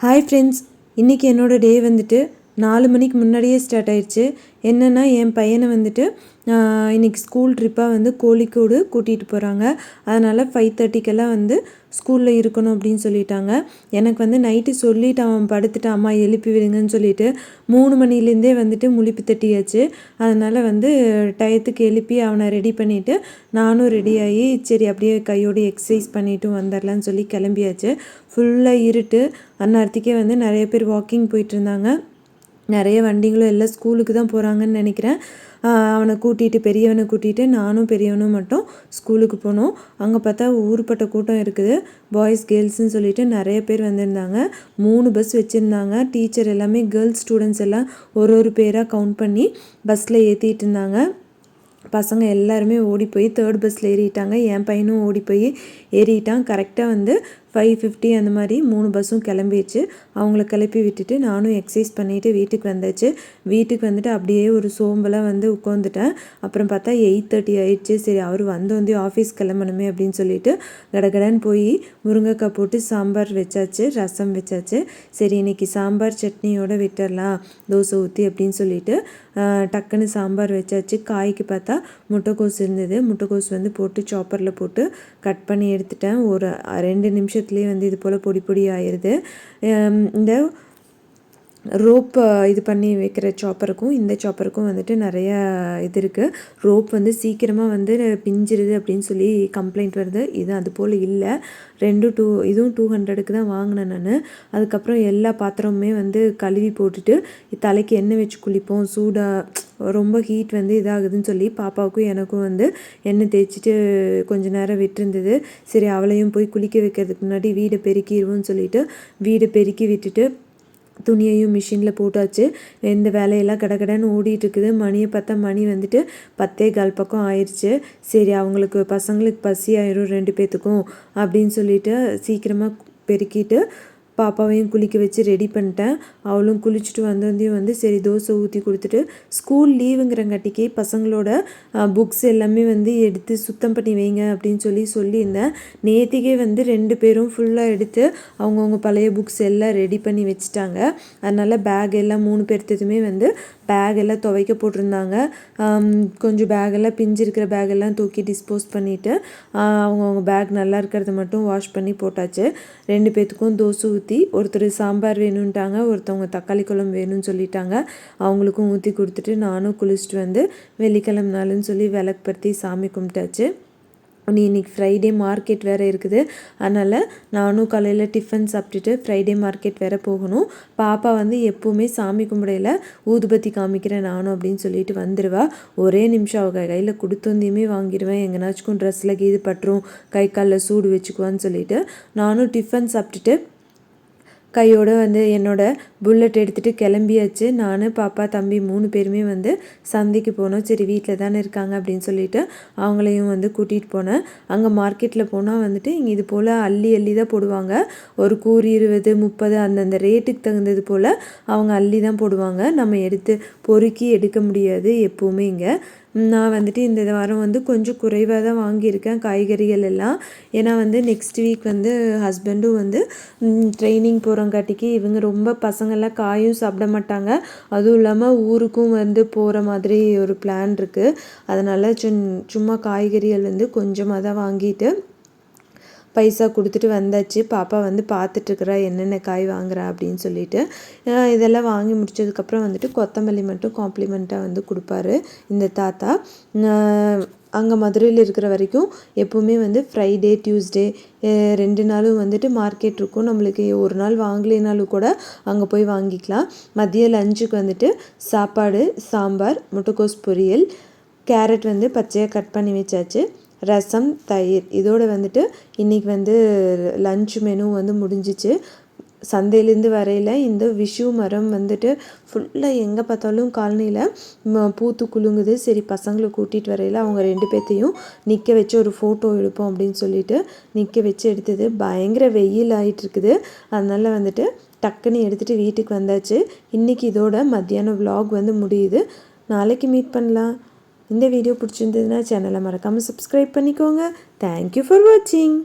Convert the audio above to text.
Hi friends இன்றைக்கி என்னோடய டே வந்துட்டு நாலு மணிக்கு முன்னாடியே ஸ்டார்ட் ஆயிடுச்சு என்னென்னா என் பையனை வந்துட்டு இன்றைக்கி ஸ்கூல் ட்ரிப்பாக வந்து கோழிக்கோடு கூட்டிகிட்டு போகிறாங்க அதனால் ஃபைவ் தேர்ட்டிக்கெல்லாம் வந்து ஸ்கூலில் இருக்கணும் அப்படின்னு சொல்லிட்டாங்க. எனக்கு வந்து நைட்டு சொல்லிவிட்டு அவன் படுத்துட்டு அம்மா எழுப்பி விடுங்கன்னு சொல்லிட்டு மூணு மணிலேருந்தே வந்துட்டு முழிப்பு தட்டியாச்சு. அதனால் வந்து டயத்துக்கு எழுப்பி அவனை ரெடி பண்ணிவிட்டு நானும் ரெடியாகி சரி அப்படியே கையோடு எக்ஸசைஸ் பண்ணிவிட்டு வந்துடலான்னு சொல்லி கிளம்பியாச்சு. ஃபுல்லாக இருட்டு. அந்நேரத்துக்கே வந்து நிறைய பேர் வாக்கிங் போயிட்டு இருந்தாங்க. நிறைய வண்டிங்களும் எல்லாம் ஸ்கூலுக்கு தான் போகிறாங்கன்னு நினைக்கிறேன். அவனை கூட்டிகிட்டு பெரியவனை கூட்டிகிட்டு நானும் பெரியவனும் மட்டும் ஸ்கூலுக்கு போனோம். அங்கே பார்த்தா ஊர்பட்ட கூட்டம் இருக்குது. பாய்ஸ் கேர்ள்ஸ்னு சொல்லிட்டு நிறைய பேர் வந்திருந்தாங்க. மூணு பஸ் வச்சுருந்தாங்க. டீச்சர் எல்லாமே கேர்ள்ஸ் ஸ்டூடெண்ட்ஸ் எல்லாம் ஒரு ஒரு பேராக கவுண்ட் பண்ணி பஸ்ஸில் ஏற்றிட்டு இருந்தாங்க. பசங்க எல்லாருமே ஓடி போய் தேர்ட் பஸ்ஸில் ஏறிட்டாங்க. என் பையனும் ஓடி போய் ஏறிட்டான் கரெக்டாக வந்து ஃபைவ் ஃபிஃப்டி அந்த மாதிரி மூணு பஸ்ஸும் கிளம்பிடுச்சு. அவங்கள கிளப்பி விட்டுட்டு நானும் எக்ஸசைஸ் பண்ணிவிட்டு வீட்டுக்கு வந்தாச்சு. வீட்டுக்கு வந்துட்டு அப்படியே ஒரு சோம்பலாக வந்து உட்காந்துட்டேன் அப்புறம் பார்த்தா எயிட் தேர்ட்டி ஆயிடுச்சு. சரி அவர் வந்து வந்து ஆஃபீஸ் கிளம்பணுமே அப்படின்னு சொல்லிட்டு கடகடன்னு போய் முருங்கைக்காய் போட்டு சாம்பார் வச்சாச்சு ரசம் வச்சாச்சு. சரி இன்றைக்கி சாம்பார் சட்னியோடு விட்டுடலாம் தோசை ஊற்றி அப்படின்னு சொல்லிட்டு டக்குன்னு சாம்பார் வச்சாச்சு. காய்க்கு பார்த்தா முட்டைக்கோஸ் இருந்தது. முட்டைக்கோஸ் வந்து போட்டு சாப்பரில் போட்டு கட் பண்ணி எடுத்துட்டேன். ஒரு ரெண்டு நிமிஷம் நிமிஷத்துலேயே வந்து இது போல் பொடி பொடி ஆயிடுது இந்த ரோப் இது பண்ணி வைக்கிற சாப்பருக்கும் இந்த சாப்பருக்கும் வந்துட்டு நிறைய இது இருக்குது ரோப் வந்து சீக்கிரமாக வந்து பிஞ்சிருது அப்படின்னு சொல்லி கம்ப்ளைண்ட் வருது. இது அது போல் இல்லை. ரெண்டு டூ இதுவும் டூ ஹண்ட்ரடுக்கு தான் வாங்கினேன் நான். அதுக்கப்புறம் எல்லா பாத்திரமுமே வந்து கழுவி போட்டுட்டு தலைக்கு எண்ணெய் வச்சு குளிப்போம். சூடாக ரொம்ப ஹீட் வந்து இதாகுதுன்னு சொல்லி பாப்பாவுக்கும் எனக்கும் வந்து எண்ணெய் தேய்ச்சிட்டு கொஞ்ச நேரம் விட்டுருந்தது. சரி அவளையும் போய் குளிக்க வைக்கிறதுக்கு முன்னாடி வீடை பெருக்கிடுவோம்னு சொல்லிட்டு வீடை பெருக்கி விட்டுட்டு துணியையும் மிஷினில் போட்டாச்சு. இந்த வேலையெல்லாம் கடகடன்னு ஓடிட்டுருக்குது. மணியை பார்த்தா மணி வந்துட்டு பத்தே கால் பக்கம் ஆயிடுச்சு சரி அவங்களுக்கு பசங்களுக்கு பசி ஆயிரும் ரெண்டு பேர்த்துக்கும் அப்படின்னு சொல்லிட்டு சீக்கிரமாக பெருக்கிட்டு பாப்பாவையும் குளிக்க வச்சு ரெடி பண்ணிட்டேன். அவளும் குளிச்சுட்டு வந்ததையும் வந்து சரி தோசை ஊற்றி கொடுத்துட்டு ஸ்கூல் லீவுங்கிறங்காட்டிக்கு பசங்களோட புக்ஸ் எல்லாமே வந்து எடுத்து சுத்தம் பண்ணி வைங்க அப்படின்னு சொல்லி சொல்லியிருந்தேன். நேற்றுக்கே வந்து ரெண்டு பேரும் ஃபுல்லாக எடுத்து அவங்கவுங்க பழைய புக்ஸ் எல்லாம் ரெடி பண்ணி வச்சுட்டாங்க. அதனால் பேக் எல்லாம் மூணு பேர்த்ததுமே வந்து பேக் எல்லாம் துவைக்க போட்டிருந்தாங்க. கொஞ்சம் பேகெல்லாம் பிஞ்சிருக்கிற பேகெல்லாம் தூக்கி டிஸ்போஸ் பண்ணிவிட்டு அவங்கவுங்க பேக் நல்லா இருக்கிறத மட்டும் வாஷ் பண்ணி போட்டாச்சு. ரெண்டு பேர்த்துக்கும் தோசை ஊற்றி ஒருத்தர் சாம்பார் வேணும்ட்டாங்க ஒருத்தவங்க தக்காளி குழம்பு வேணும்னு சொல்லிட்டாங்க. அவங்களுக்கும் ஊற்றி கொடுத்துட்டு நானும் குளிச்சுட்டு வந்து வெள்ளிக்கிழமை நாளுன்னு சொல்லி விளக்குப்படுத்தி சாமி கும்பிட்டாச்சு. நீ இன்றைக்கி ஃப்ரைடே மார்க்கெட் வேறு இருக்குது. அதனால் நானும் காலையில் டிஃபன் சாப்பிட்டுட்டு ஃப்ரைடே மார்க்கெட் வேறு போகணும். பாப்பா வந்து எப்போவுமே சாமி கும்பிடையில் ஊதுபத்தி காமிக்கிறேன் நானும் அப்படின்னு சொல்லிட்டு வந்துடுவா ஒரே நிமிஷம் அவங்க கையில் கொடுத்து வந்தையுமே வாங்கிடுவேன் எங்கேனாச்சுக்கும் ட்ரெஸ்ஸில் கீது பட்டுரும். கை காலில் சூடு வச்சுக்குவான்னு சொல்லிட்டு நானும் டிஃபன் சாப்பிட்டுட்டு கையோடு வந்து என்னோடய புல்லட் எடுத்துகிட்டு கிளம்பியாச்சு. நான் பாப்பா தம்பி மூணு பேருமே வந்து சந்தைக்கு போனோம். சரி வீட்டில் தானே இருக்காங்க அப்படின்னு சொல்லிட்டு அவங்களையும் வந்து கூட்டிகிட்டு போனேன். அங்கே மார்க்கெட்டில் போனால் வந்துட்டு இங்கே இது போல் அள்ளி அள்ளி தான் போடுவாங்க. ஒரு கூறு இருபது முப்பது அந்தந்த ரேட்டுக்கு தகுந்தது போல் அவங்க அள்ளி தான் போடுவாங்க. நம்ம எடுத்து பொறுக்கி எடுக்க முடியாது எப்போவுமே இங்கே. நான் வந்துட்டு இந்த வாரம் வந்து கொஞ்சம் குறைவாக தான் வாங்கியிருக்கேன் காய்கறிகள் எல்லாம். ஏன்னா வந்து நெக்ஸ்ட் வீக் வந்து ஹஸ்பண்டும் வந்து ட்ரைனிங் போகிறங்காட்டிக்கு இவங்க ரொம்ப பசங்கள்லாம் காயும் சாப்பிட மாட்டாங்க. அதுவும் இல்லாமல் ஊருக்கும் வந்து போகிற மாதிரி ஒரு பிளான் இருக்குது அதனால் சும்மா காய்கறிகள் வந்து கொஞ்சமாக தான் வாங்கிட்டு பைசா கொடுத்துட்டு வந்தாச்சு. பாப்பா வந்து பார்த்துட்ருக்குறா என்னென்ன காய் வாங்குறா அப்படின்னு சொல்லிட்டு. இதெல்லாம் வாங்கி முடிச்சதுக்கப்புறம் வந்துட்டு கொத்தமல்லி மட்டும் காம்ப்ளிமெண்ட்டாக வந்து கொடுப்பாரு இந்த தாத்தா. அங்கே மதுரையில் இருக்கிற வரைக்கும் எப்போவுமே வந்து ஃப்ரைடே டியூஸ்டே ரெண்டு நாளும் வந்துட்டு மார்க்கெட் இருக்கும். நம்மளுக்கு ஒரு நாள் வாங்கலைனாலும் கூட அங்கே போய் வாங்கிக்கலாம். மதிய லஞ்சுக்கு வந்துட்டு சாப்பாடு சாம்பார் முட்டைக்கோஸ் பொரியல் கேரட் வந்து பச்சையாக கட் பண்ணி வச்சாச்சு. ரசம் தயிர். இதோடு வந்துட்டு இன்றைக்கி வந்து லஞ்ச் மெனு வந்து முடிஞ்சிச்சு. சந்தையிலேருந்து வரையில் இந்த விஷு மரம் வந்துட்டு ஃபுல்லாக எங்கே பார்த்தாலும் காலனியில் பூத்து குலுங்குது. சரி பசங்களை கூட்டிகிட்டு வரையில் அவங்க ரெண்டு பேர்த்தையும் நிற்க வச்சு ஒரு ஃபோட்டோ எடுப்போம் அப்படின்னு சொல்லிட்டு நிற்க வச்சு எடுத்தது. பயங்கர வெயில் ஆகிட்டுருக்குது அதனால் வந்துட்டு டக்குன்னு எடுத்துகிட்டு வீட்டுக்கு வந்தாச்சு. இன்றைக்கி இதோட மத்தியானம் விலாக் வந்து முடியுது. நாளைக்கு மீட் பண்ணலாம். இந்த வீடியோ பிடிச்சிருந்ததுன்னா சேனலை மறக்காமல் சப்ஸ்கிரைப் பண்ணிக்கோங்க. தேங்க்யூ ஃபார் வாட்சிங்